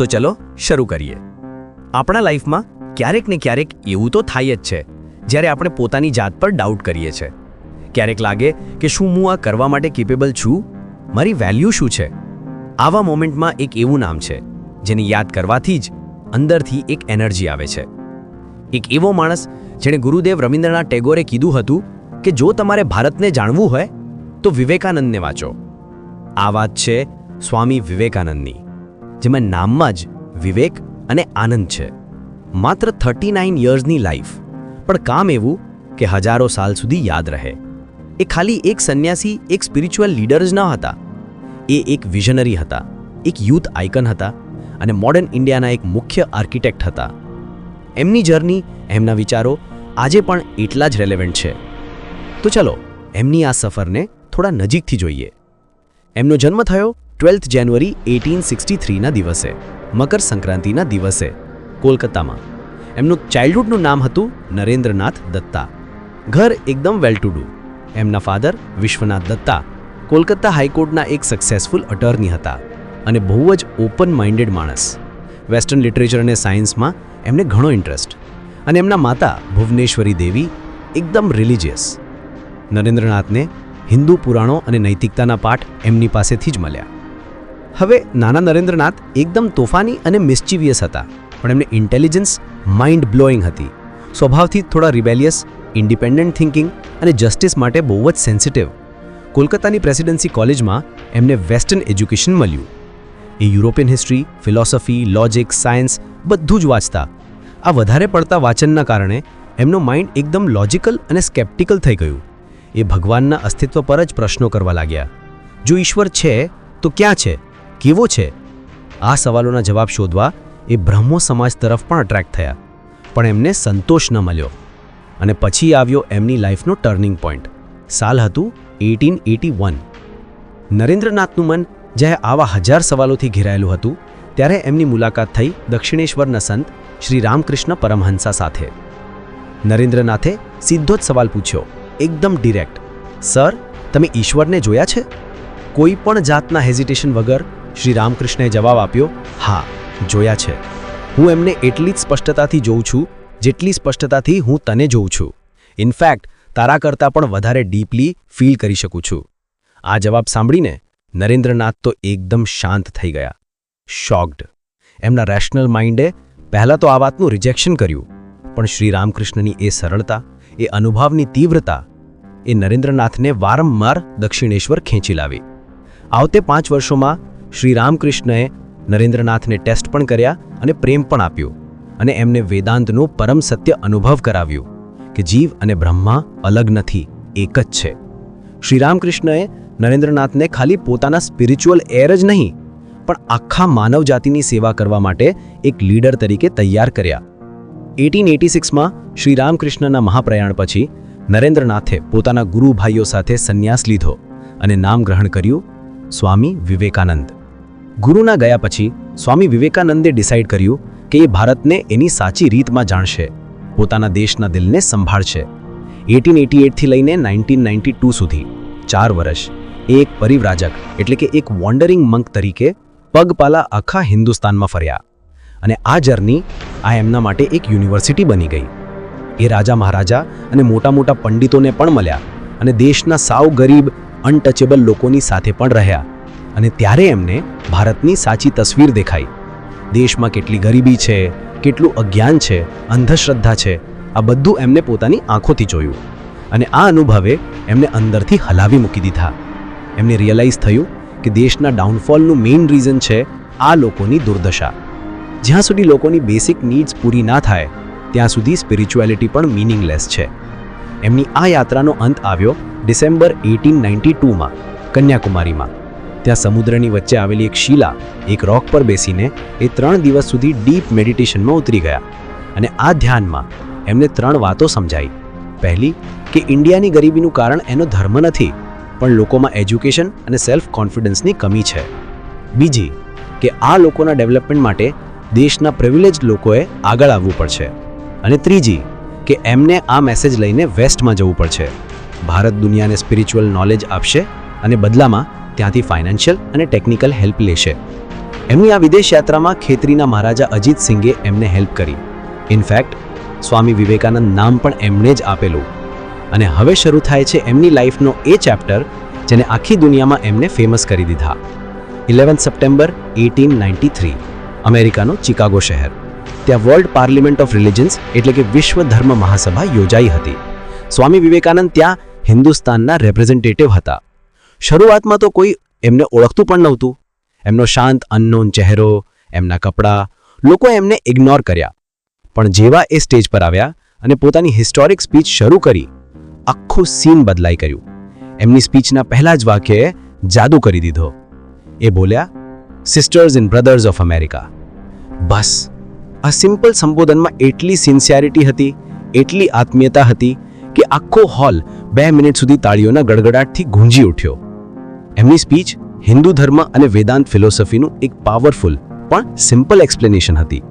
તો ચલો શરૂ કરીએ. આપણા લાઈફમાં ક્યારેક ને ક્યારેક એવું તો થાય જ છે, જ્યારે આપણે પોતાની જાત પર ડાઉટ કરીએ છીએ ક્યારેક લાગે કે શું હું આ કરવા માટે કેપેબલ છું? મારી વેલ્યુ શું છે? આવા મોમેન્ટમાં એક એવું નામ છે, જેને યાદ કરવાથી જ અંદરથી એક એનર્જી આવે છે. એક એવો માણસ જેણે ગુરુદેવ રવિન્દ્રનાથ ટેગોરે કીધું હતું કે જો તમારે ભારતને જાણવું હોય, તો વિવેકાનંદને વાંચો. આ વાત છે સ્વામી વિવેકાનંદની. જેમાં નામમાં જ વિવેક અને આનંદ છે. માત્ર થર્ટી નાઇન યર્સની લાઈફ. પણ કામ એવું કે હજારો સાલ સુધી યાદ રહે. એ ખાલી એક સંન્યાસી, એક સ્પિરિચ્યુઅલ લીડર જ ન હતા. એ એક વિઝનરી હતા. એક યુથ આઇકન હતા અને મોડર્ન ઇન્ડિયાના એક મુખ્ય આર્કિટેક્ટ હતા. એમની જર્ની, એમના વિચારો આજે પણ એટલા જ રેલેવન્ટ છે. તો ચલો, એમની આ સફરને થોડા નજીકથી જોઈએ. એમનો જન્મ થયો ટ્વેલ્થ જાન્યુઆરી એટીન સિક્સટી થ્રીના દિવસે, મકર સંક્રાંતિના દિવસે, કોલકાતામાં. એમનું ચાઇલ્ડહુડનું નામ હતું નરેન્દ્રનાથ દત્તા. ઘર એકદમ વેલ ટુ ડુ. એમના ફાધર વિશ્વનાથ દત્તા કોલકાતા હાઈકોર્ટના એક સક્સેસફુલ અટર્ની હતા અને બહુ જ ઓપન માઇન્ડેડ માણસ. વેસ્ટર્ન લિટરેચર અને સાયન્સમાં એમને ઘણો ઇન્ટરેસ્ટ અને એમના માતા ભુવનેશ્વરી દેવી એકદમ રિલિજિયસ. નરેન્દ્રનાથને હિન્દુ પુરાણો અને નૈતિકતાના પાઠ એમની પાસેથી જ મળ્યા. હવે નાના નરેન્દ્રનાથ એકદમ તોફાની અને મિસ્ચીવિયસ હતા, પણ એમને ઇન્ટેલિજન્સ માઇન્ડ બ્લોઈંગ હતી. સ્વભાવથી થોડા રિબેલિયસ ઇન્ડિપેન્ડન્ટ થિંકિંગ અને જસ્ટિસ માટે બહુ જ સેન્સિટિવ કોલકાતાની પ્રેસિડેન્સી કોલેજમાં એમને વેસ્ટર્ન એજ્યુકેશન મળ્યું. એ European history philosophy logic science બધું જ વાંચતા. આ વધારે પડતા વાંચનના કારણે એમનું માઇન્ડ એકદમ લોજિકલ અને સ્કેપ્ટિકલ થઈ ગયું. એ ભગવાનના અસ્તિત્વ પર જ પ્રશ્નો કરવા લાગ્યા. જો ઈશ્વર છે, તો ક્યાં છે? કેવો છે? આ સવાલોના જવાબ શોધવા એ બ્રહ્મો સમાજ તરફ પણ અટ્રેક્ટ થયા. પણ એમને સંતોષ ન મળ્યો. અને પછી આવ્યો એમની લાઈફનો ટર્નિંગ પોઈન્ટ સાલ હતું એટીન એટી વન નરેન્દ્રનાથનું મન જ્યારે આવા હજાર સવાલોથી ઘેરાયેલું હતું, ત્યારે એમની મુલાકાત થઈ દક્ષિણેશ્વરના સંત શ્રી રામકૃષ્ણ પરમહંસા સાથે. નરેન્દ્રનાથે સીધો જ સવાલ પૂછ્યો, એકદમ ડિરેક્ટ સર, તમે ઈશ્વરને જોયા છે? કોઈ પણ જાતના હેઝિટેશન વગર શ્રી રામકૃષ્ણએ જવાબ આપ્યો, હા, જોયા છે. હું એમને એટલી જ સ્પષ્ટતાથી જોઉં છું, જેટલી સ્પષ્ટતાથી હું તને જોઉં છું. ઇનફેક્ટ, તારા કરતાં પણ વધારે ડીપલી ફીલ કરી શકું છું. આ જવાબ સાંભળીને નરેન્દ્રનાથ તો એકદમ શાંત થઈ ગયા. શોક્ડ એમના રેશનલ માઇન્ડે પહેલાં તો આ વાતનું રિજેક્શન કર્યું, પણ શ્રી રામકૃષ્ણની એ સરળતા, એ અનુભવની તીવ્રતા, એ નરેન્દ્રનાથને વારંવાર દક્ષિણેશ્વર ખેંચી લાવી. આવતે પાંચ વર્ષોમાં શ્રી રામકૃષ્ણએ નરેન્દ્રનાથને ટેસ્ટ પણ કર્યા અને પ્રેમ પણ આપ્યો અને એમને વેદાંતનું પરમ સત્ય અનુભવ કરાવ્યું કે જીવ અને બ્રહ્મા અલગ નથી, એક જ છે. શ્રી રામકૃષ્ણએ નરેન્દ્રનાથને ખાલી પોતાના સ્પિરિચ્યુઅલ એર જ નહીં, પણ આખા માનવજાતિની સેવા કરવા માટે એક લીડર તરીકે તૈયાર કર્યા. એટીન એટી સિક્સમાં શ્રી રામકૃષ્ણના મહાપ્રયાણ પછી નરેન્દ્રનાથે પોતાના ગુરુભાઈઓ સાથે સંન્યાસ લીધો અને નામ ગ્રહણ કર્યું સ્વામી વિવેકાનંદ. ગુરુના ગયા પછી સ્વામી વિવેકાનંદે ડિસાઇડ કર્યું કે એ ભારતને એની સાચી રીતમાં જાણશે. પોતાના દેશના દિલને સંભાળશે. એટીન એટી એટથી લઈને નાઇન્ટીન નાઇન્ટી ટુ સુધી ચાર વર્ષ, એ એક પરિવ્રાજક એટલે કે એક વોન્ડરિંગ મંક તરીકે પગપાલા આખા હિન્દુસ્તાનમાં ફર્યા અને આ જર્ની આ એમના માટે એક યુનિવર્સિટી બની ગઈ. એ રાજા મહારાજા અને મોટા મોટા પંડિતોને પણ મળ્યા અને દેશના સાવ ગરીબ અનટચેબલ લોકોની સાથે પણ રહ્યા. અને ત્યારે એમને ભારતની સાચી તસવીર દેખાઈ. દેશમાં કેટલી ગરીબી છે, કેટલું અજ્ઞાન છે, અંધશ્રદ્ધા છે, આ બધું એમને પોતાની આંખોથી જોયું. અને આ અનુભવે એમને અંદરથી હલાવી મૂકી દીધા. એમને રિયલાઇઝ થયું કે દેશના ડાઉનફોલનું મેઇન રીઝન છે આ લોકોની દુર્દશા. જ્યાં સુધી લોકોની બેસિક નીડ્સ પૂરી ના થાય, ત્યાં સુધી સ્પિરિચ્યુઆલિટી પણ મિનિંગલેસ છે. એમની આ યાત્રાનો અંત આવ્યો ડિસેમ્બર એટીન નાઇન્ટી ટુમાં, કન્યાકુમારીમાં. ત્યાં સમુદ્રની વચ્ચે આવેલી એક શિલા, એક રોક પર બેસીને એ ત્રણ દિવસ સુધી ડીપ મેડિટેશનમાં ઉતરી ગયા. અને આ ધ્યાનમાં એમને ત્રણ વાતો સમજાઈ. પહેલી, કે ઇન્ડિયાની ગરીબીનું કારણ એનો ધર્મ નથી, પણ લોકોમાં એજ્યુકેશન અને સેલ્ફ કોન્ફિડન્સની કમી છે. બીજી, કે આ લોકોના ડેવલપમેન્ટ માટે દેશના પ્રિવિલેજ લોકોએ આગળ આવવું પડશે. અને ત્રીજી, કે એમને આ મેસેજ લઈને વેસ્ટમાં જવું પડશે. ભારત દુનિયાને સ્પિરિચ્યુઅલ નોલેજ આપશે અને બદલામાં ત્યાંથી ફાઇનાન્શિયલ અને ટેકનિકલ હેલ્પ લેશે. એમની આ વિદેશ યાત્રામાં ખેતરીના મહારાજા અજીત સિંઘે એમને હેલ્પ કરી. ઇનફેક્ટ સ્વામી વિવેકાનંદ નામ પણ એમણે જ આપેલું. અને હવે શરૂ થાય છે એમની લાઈફનો એ ચેપ્ટર જેને આખી દુનિયામાં એમને ફેમસ કરી દીધા. Eleven September eighteen ninety three અમેરિકાનો Chicago શહેર. ત્યાં વર્લ્ડ પાર્લિમેન્ટ ઓફ રિલિજન્સ એટલે કે વિશ્વ ધર્મ મહાસભા યોજાઈ હતી. સ્વામી વિવેકાનંદ ત્યાં હિન્દુસ્તાનના રેપ્રેઝેન્ટેટિવ હતા. શરૂઆતમાં તો કોઈ એમને ઓળખતું પણ નહોતું. એમનો શાંત, અનનોન ચહેરો, એમના કપડાં, લોકો એમને ઇગ્નોર કર્યા. પણ જેવા એ સ્ટેજ પર આવ્યા અને પોતાની હિસ્ટોરિક સ્પીચ શરૂ કરી, આખું સીન બદલાઈ કર્યું એમની સ્પીચના પહેલા જ વાક્યએ જાદુ કરી દીધો. એ બોલ્યા sisters in brothers of America બસ, આ સિમ્પલ સંબોધનમાં એટલી સિન્સિયરિટી હતી, એટલી આત્મીયતા હતી કે આખો હોલ બે મિનિટ સુધી તાળીઓના ગડગડાટથી ગુંજી ઉઠ્યો. એમની સ્પીચ હિન્દુ ધર્મ અને વેદાંત ફિલોસોફીનું એક પાવરફુલ પણ સિમ્પલ એક્સપ્લેનેશન હતી.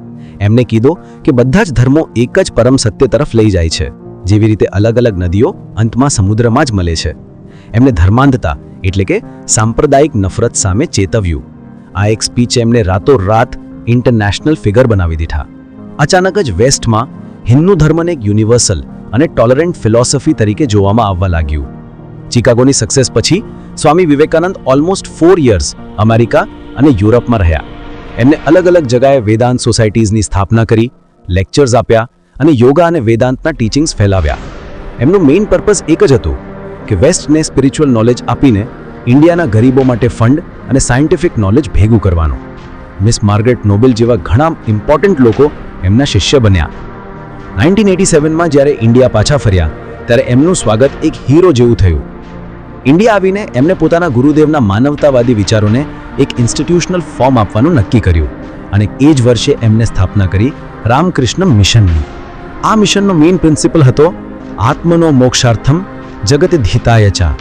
એમને કીધો કે બધા જ ધર્મો એક જ પરમ સત્ય તરફ લઈ જાય છે. જેવી રીતે અલગ અલગ નદીઓ અંતમાં સમુદ્રમાં જ મળે છે. એમને ધર્માંધતા એટલે કે સાંપ્રદાયિક નફરત સામે ચેતવ્યું. આ એક સ્પીચ એમને રાતોરાત ઇન્ટરનેશનલ ફિગર બનાવી દીધા. અચાનક જ વેસ્ટમાં હિન્દુ ધર્મને એક યુનિવર્સલ અને ટોલરન્ટ ફિલોસોફી તરીકે જોવામાં આવવા લાગ્યું. ચિકાગોની સક્સેસ પછી Swami Vivekananda almost four years America અને યુરોપમાં રહ્યા. એમને અલગ અલગ જગાએ વેદાંત સોસાયટીઝની સ્થાપના કરી લેક્ચર્સ આપ્યા અને યોગા અને વેદાંતના ટીચિંગ્સ ફેલાવ્યા. એમનું મેઇન પર્પઝ એક જ હતું કે વેસ્ટને સ્પિરિચ્યુઅલ નોલેજ આપીને ઇન્ડિયાના ગરીબો માટે ફંડ અને સાયન્ટિફિક નોલેજ ભેગું કરવાનું. મિસ માર્ગરેટ નોબેલ જેવા ઘણા ઇમ્પોર્ટન્ટ લોકો એમના શિષ્ય બન્યા. નાઇન્ટીન એટી સેવનમાં જ્યારે ઇન્ડિયા પાછા ફર્યા, ત્યારે એમનું સ્વાગત એક હીરો જેવું થયું. ઇન્ડિયા આવીને એમને પોતાના ગુરુદેવના માનવતાવાદી વિચારોને એક ઇન્સ્ટિટ્યુશનલ ફોર્મ આપવાનું નક્કી કર્યું અને એ જ વર્ષે એમને સ્થાપના કરી રામકૃષ્ણ મિશનની આ મિશનનો મેઇન પ્રિન્સિપલ હતો આત્મનો મોક્ષાર્થમ જગત ધિતાય ચા,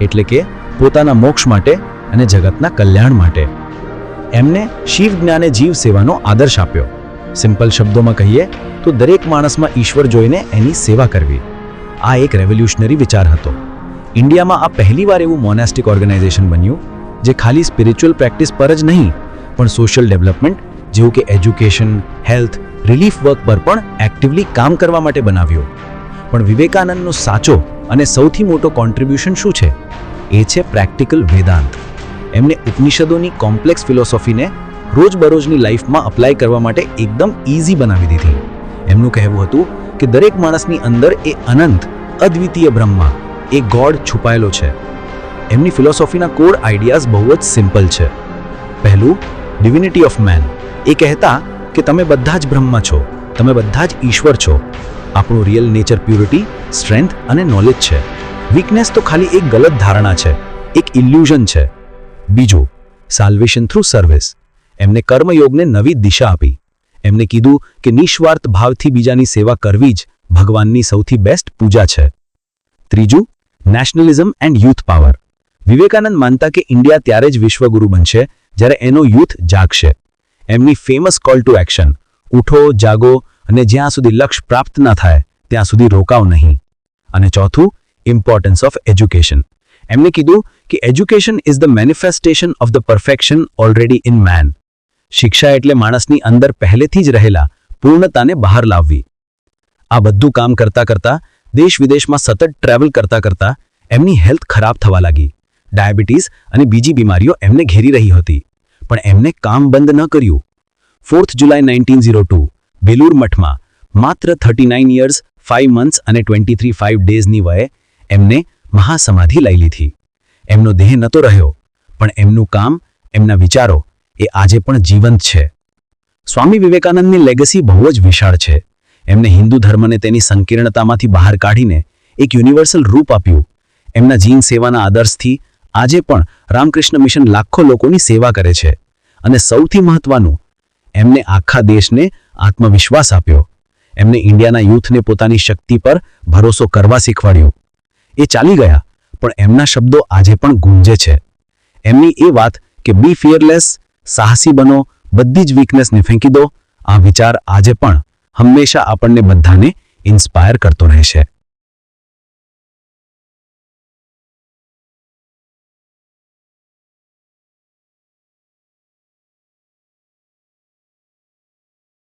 એટલે કે પોતાના મોક્ષ માટે અને જગતના કલ્યાણ માટે. એમને શિવ જ્ઞાને જીવ સેવાનો આદર્શ આપ્યો. સિમ્પલ શબ્દોમાં કહીએ તો દરેક માણસમાં ઈશ્વર જોઈને એની સેવા કરવી. આ એક રેવોલ્યુશનરી વિચાર હતો. ઇન્ડિયામાં આ પહેલીવાર એવું મોનેસ્ટિક ઓર્ગેનાઇઝેશન બન્યું, જે ખાલી સ્પિરિચ્યુઅલ પ્રેક્ટિસ પર જ નહીં, પણ સોશિયલ ડેવલપમેન્ટ જેવું કે એજ્યુકેશન હેલ્થ રિલીફ વર્ક પર પણ એક્ટિવલી કામ કરવા માટે બનાવ્યો. પણ વિવેકાનંદનો સાચો અને સૌથી મોટો કોન્ટ્રીબ્યુશન શું છે? એ છે પ્રેક્ટિકલ વેદાંત. એમને ઉપનિષદોની કોમ્પ્લેક્સ ફિલોસોફીને રોજબરોજની લાઈફમાં અપ્લાય કરવા માટે એકદમ ઇઝી બનાવી દીધી. એમનું કહેવું હતું કે દરેક માણસની અંદર એ અનંત, અદ્વિતીય બ્રહ્મા એ ગોડ છુપાયેલો છે. એમની ફિલોસોફીના કોડ આઈડિયાઝ બહુ જ સિમ્પલ છે. પહેલું ડિવિનિટી ઓફ મેન એ કહેતા કે તમે બધા જ બ્રહ્મ છો, તમે બધા જ ઈશ્વર છો. આપણું રિયલ નેચર પ્યુરિટી સ્ટ્રેન્થ અને નોલેજ છે. વીકનેસ તો ખાલી એક ગલત ધારણા છે, એક ઇલ્યુઝન છે. બીજું સાલ્વેશન થ્રુ સર્વિસ એમને કર્મયોગને નવી દિશા આપી. એમને કીધું કે નિસ્વાર્થ ભાવથી બીજાની સેવા કરવી જ ભગવાનની સૌથી બેસ્ટ પૂજા છે. ત્રીજું nationalism and youth power Vivekananda માનતા કે ઇન્ડિયા ત્યારે જ વિશ્વગુરુ બનશે જ્યારે એનો યુથ જાગશે. એમની ફેમસ કોલ ટુ એક્શન ઉઠો, જાગો અને જ્યાં સુધી લક્ષ્ય પ્રાપ્ત ના થાય, ત્યાં સુધી રોકાવ નહીં. અને ચોથું ઇમ્પોર્ટન્સ ઓફ એજ્યુકેશન એમને કીધું કે education is the manifestation of the perfection already in man શિક્ષા એટલે માણસની અંદર પહેલેથી જ રહેલા પૂર્ણતાને બહાર લાવવી. આ બધું કામ કરતા કરતા દેશ વિદેશમાં સતત ટ્રાવેલ કરતા કરતા એમની હેલ્થ ખરાબ થવા લાગી. ડાયાબિટીસ અને બીજી બીમારીઓ એમને ઘેરી રહી હતી. પણ એમને કામ બંધ ન કર્યું. Fourth July nineteen zero two Belur મઠમાં માત્ર thirty nine years five months અને ટ્વેન્ટી થ્રી ફાઇવ ડેઝની વયે એમને મહાસમાધિ લઈ લીધી. એમનો દેહ નહોતો રહ્યો, પણ એમનું કામ, એમના વિચારો એ આજે પણ જીવંત છે. સ્વામી વિવેકાનંદની લેગસી બહુ જ વિશાળ છે. એમને હિન્દુ ધર્મને તેની સંકીર્ણતામાંથી બહાર કાઢીને એક યુનિવર્સલ રૂપ આપ્યું. એમના જીન સેવાના આદર્શથી આજે પણ રામકૃષ્ણ મિશન લાખો લોકોની સેવા કરે છે. અને સૌથી મહત્વનું, એમને આખા દેશને આત્મવિશ્વાસ આપ્યો. એમને ઇન્ડિયાના યુથને પોતાની શક્તિ પર ભરોસો કરવા શીખવાડ્યો. એ ચાલી ગયા, પણ એમના શબ્દો આજે પણ ગુંજે છે. એમની એ વાત કે બી ફિયરલેસ, સાહસી બનો, બધી જ વીકનેસને ફેંકી દો આ વિચાર આજે પણ હંમેશા આપણને બધાને ઇન્સ્પાયર કરતો રહેશે.